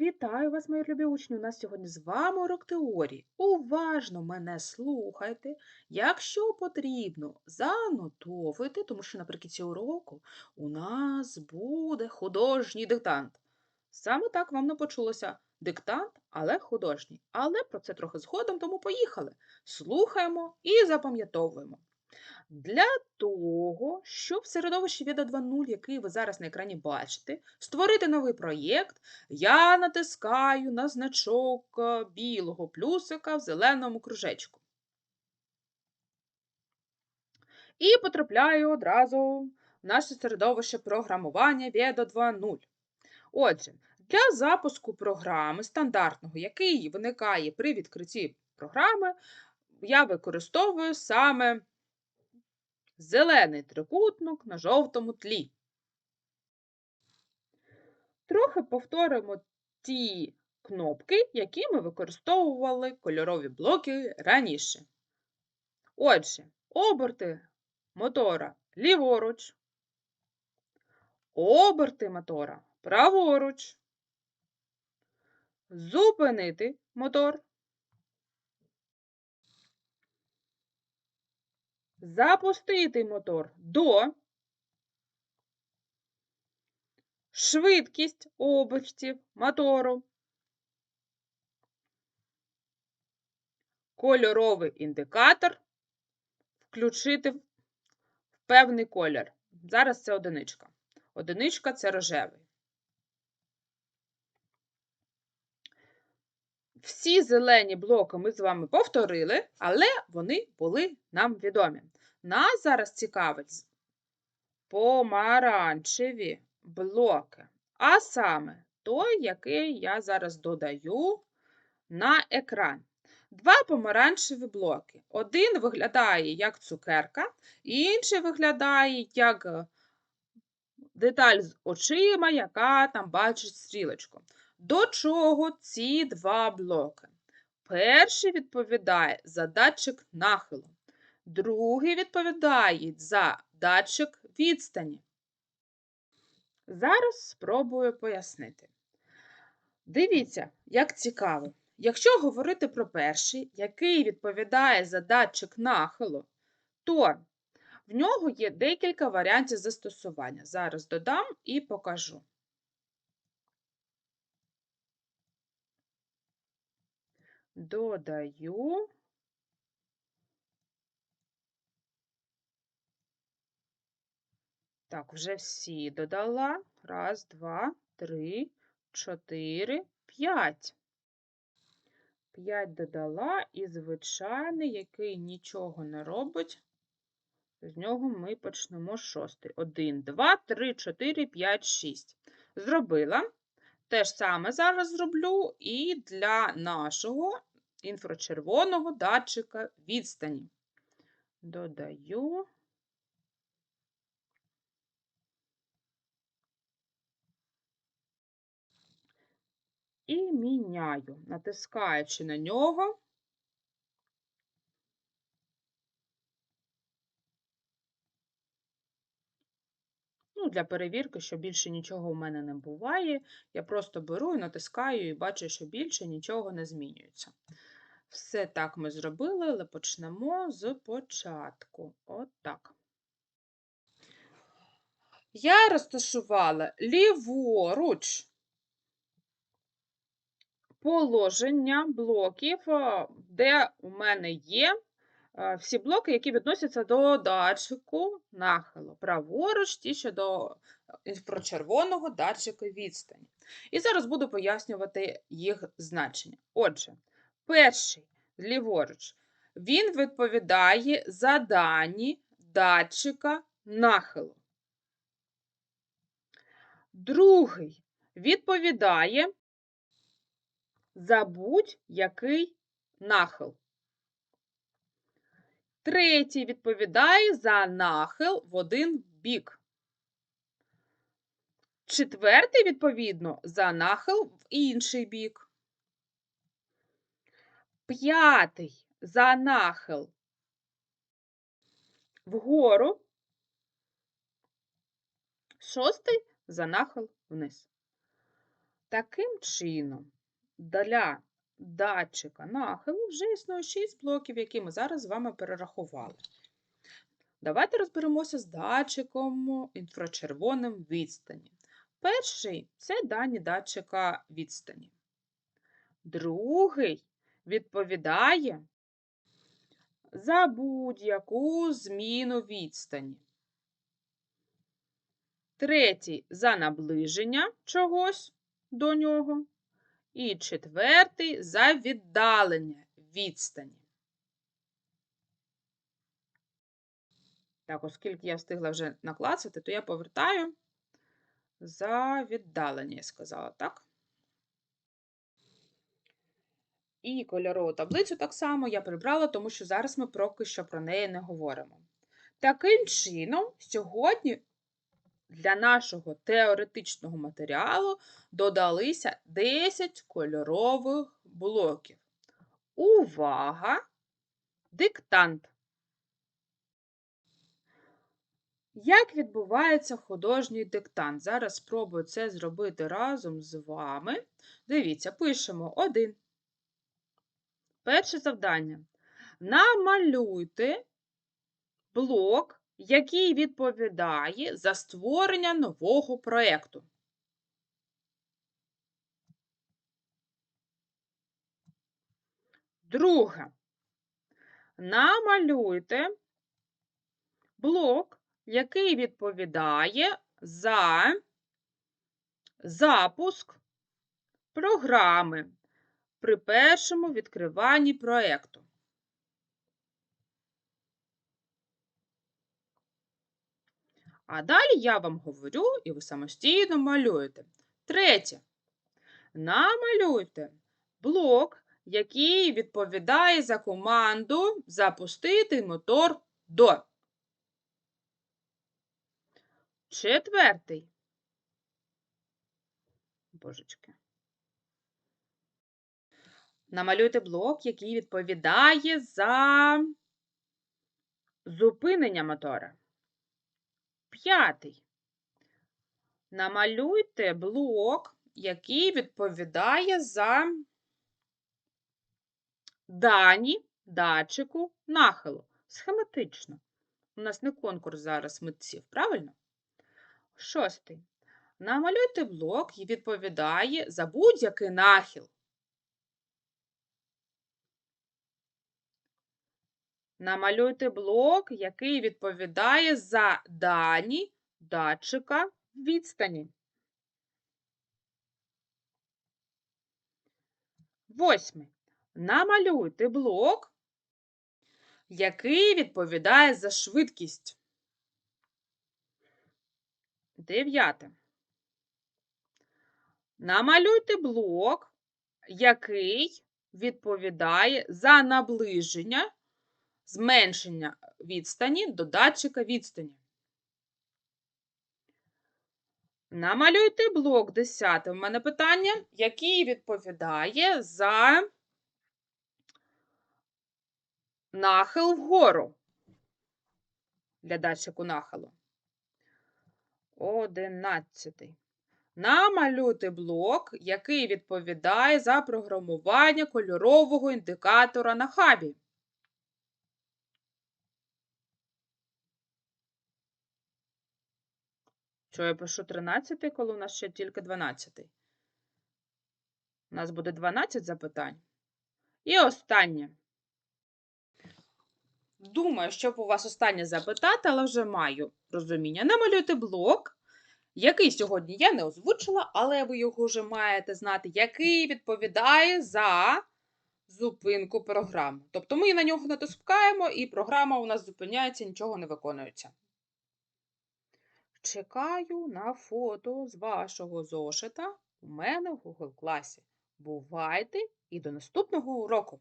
Вітаю вас, мої любі учні! У нас сьогодні з вами урок теорії. Уважно мене слухайте. Якщо потрібно, занотовуйте, тому що наприкінці уроку у нас буде художній диктант. Саме так вам не почулося диктант, але художній. Але про це трохи згодом, тому поїхали. Слухаємо і запам'ятовуємо. Для того, щоб в середовищі Віда 2.0, який ви зараз на екрані бачите, створити новий проєкт, я натискаю на значок е, білого плюсика в зеленому кружечку. І потрапляю одразу в наше середовище програмування Віда 2.0. Отже, для запуску програми стандартного, який виникає при відкритті програми, я використовую саме зелений трикутник на жовтому тлі. Трохи повторимо ті кнопки, які ми використовували кольорові блоки раніше. Отже, оберти мотора ліворуч, оберти мотора праворуч, зупинити мотор. Запустити мотор до швидкість обертів мотору, кольоровий індикатор включити в певний колір. Зараз це одиничка. Одиничка це рожевий. Всі зелені блоки ми з вами повторили, але вони були нам відомі. Нас зараз цікавить помаранчеві блоки, а саме той, який я зараз додаю на екран. Два помаранчеві блоки. Один виглядає як цукерка, інший виглядає як деталь з очима, яка там бачить стрілочку. До чого ці два блоки? Перший відповідає за датчик нахилу, другий відповідає за датчик відстані. Зараз спробую пояснити. Дивіться, як цікаво. Якщо говорити про перший, який відповідає за датчик нахилу, то в нього є декілька варіантів застосування. Зараз додам і покажу. Додаю. Так, вже всі додала. Раз, два, три, чотири, п'ять. П'ять додала і звичайний, який нічого не робить. З нього ми почнемо шостий. Один, два, три, чотири, п'ять, шість. Зробила. Те ж саме зараз зроблю і для нашого інфрачервоного датчика відстані. Додаю. І міняю, натискаючи на нього. Ну, Для перевірки, що більше нічого у мене не буває, я просто беру і натискаю і бачу, що більше нічого не змінюється. Все так ми зробили, але почнемо з початку. От так. Я розташувала ліворуч положення блоків, де у мене є всі блоки, які відносяться до датчику нахилу. Праворуч, ті, що до інфрачервоного датчика відстані. І зараз буду пояснювати їх значення. Отже, Перший ліворуч, він відповідає за дані датчика нахилу. Другий відповідає за будь-який нахил. Третій відповідає за нахил в один бік. Четвертий, відповідно, за нахил в інший бік. П'ятий за нахил вгору, шостий за нахил вниз. Таким чином, для датчика нахилу вже існує 6 блоків, які ми зараз з вами перерахували. Давайте розберемося з датчиком інфрачервоним відстані. Перший це дані датчика відстані. Другий відповідає за будь-яку зміну відстані. Третій за наближення чогось до нього. І четвертий за віддалення відстані. Так, оскільки я встигла вже наклацати, то я повертаю за віддалення, я сказала, так? І кольорову таблицю так само я прибрала, тому що зараз ми поки що про неї не говоримо. Таким чином, сьогодні для нашого теоретичного матеріалу додалися 10 кольорових блоків. Увага! Диктант! Як відбувається художній диктант? Зараз спробую це зробити разом з вами. Дивіться, пишемо один. Перше завдання. Намалюйте блок, який відповідає за створення нового проєкту. Друге. Намалюйте блок, який відповідає за запуск програми при першому відкриванні проєкту. А далі я вам говорю, і ви самостійно малюєте. Третє. Намалюйте блок, який відповідає за команду запустити мотор до. Четвертий. Божечки. Намалюйте блок, який відповідає за зупинення мотора. П'ятий. Намалюйте блок, який відповідає за дані датчику нахилу. Схематично. У нас не конкурс зараз митців, правильно? Шостий. Намалюйте блок і відповідає за будь-який нахил. Намалюйте блок, який відповідає за дані датчика відстані. Восьмий. Намалюйте блок, який відповідає за швидкість. Дев'яте. Намалюйте блок, який відповідає за наближення, зменшення відстані до датчика відстані. Намалюйте блок 10. У мене питання, який відповідає за нахил вгору для датчику нахилу. Одинадцятий. Намалюйте блок, який відповідає за програмування кольорового індикатора на хабі. Що я пишу 13, коли у нас ще тільки 12? У нас буде 12 запитань. І останнє. Думаю, щоб у вас останнє запитати, але вже маю розуміння. Намалюйте блок, який сьогодні я не озвучила, але ви його вже маєте знати, який відповідає за зупинку програми. Тобто ми на нього натискаємо, і програма у нас зупиняється, нічого не виконується. Чекаю на фото з вашого зошита у мене в Google класі. Бувайте і до наступного уроку!